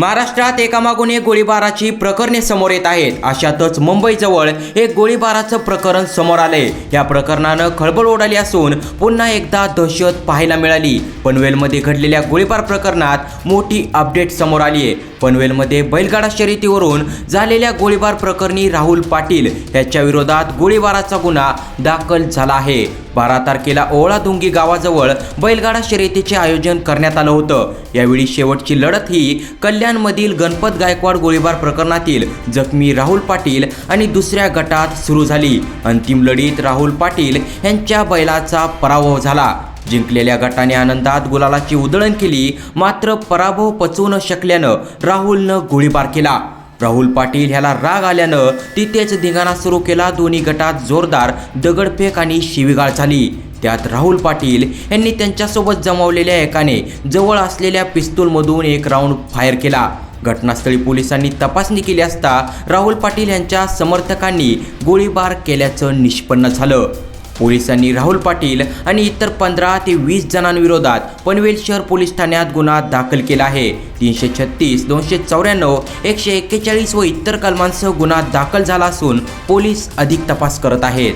महाराष्ट्रात एकामागून एक गोळीबाराची प्रकरणे समोर येत आहेत. अशातच मुंबईजवळ एक गोळीबाराचं प्रकरण समोर आले या प्रकरणानं खळबळ उडाली असून पुन्हा एकदा दहशत पाहायला मिळाली. पनवेलमध्ये घडलेल्या गोळीबार प्रकरणात मोठी अपडेट समोर आली आहे पनवेलमध्ये बैलगाडा शर्यतीवरून झालेल्या गोळीबार प्रकरणी राहुल पाटील याच्या विरोधात गोळीबाराचा गुन्हा दाखल झाला आहे. बारा तारखेला ओळादुंगी गावाजवळ बैलगाडा शर्यतीचे आयोजन करण्यात आलं होतं. यावेळी शेवटची लढत ही कल्याणमधील गणपत गायकवाड गोळीबार प्रकरणातील जखमी राहुल पाटील आणि दुसऱ्या गटात सुरू झाली. अंतिम लढीत राहुल पाटील यांच्या बैलाचा पराभव झाला. जिंकलेल्या गटाने आनंदात गुलालाची उधळण केली मात्र पराभव पचवू न शकल्यानं राहुलनं गोळीबार केला. राहुल पाटील ह्याला राग आल्यानं तिथेच धिंगाणा सुरू केला दोन्ही गटात जोरदार दगडफेक आणि शिवीगाळ झाली. त्यात राहुल पाटील यांनी त्यांच्यासोबत जमावलेल्या एकाने जवळ असलेल्या पिस्तूलमधून एक राऊंड फायर केला. घटनास्थळी पोलिसांनी तपासणी केली असता राहुल पाटील यांच्या समर्थकांनी गोळीबार केल्याचं निष्पन्न झालं. पोलिसांनी राहुल पाटील आणि इतर पंधरा ते वीस जणांविरोधात पनवेल शहर पोलीस ठाण्यात गुन्हा दाखल केला आहे. तीनशे छत्तीस दोनशे चौऱ्याण्णव एकशे एक्केचाळीस व इतर कलमांसह गुन्हा दाखल झाला असून पोलीस अधिक तपास करत आहेत.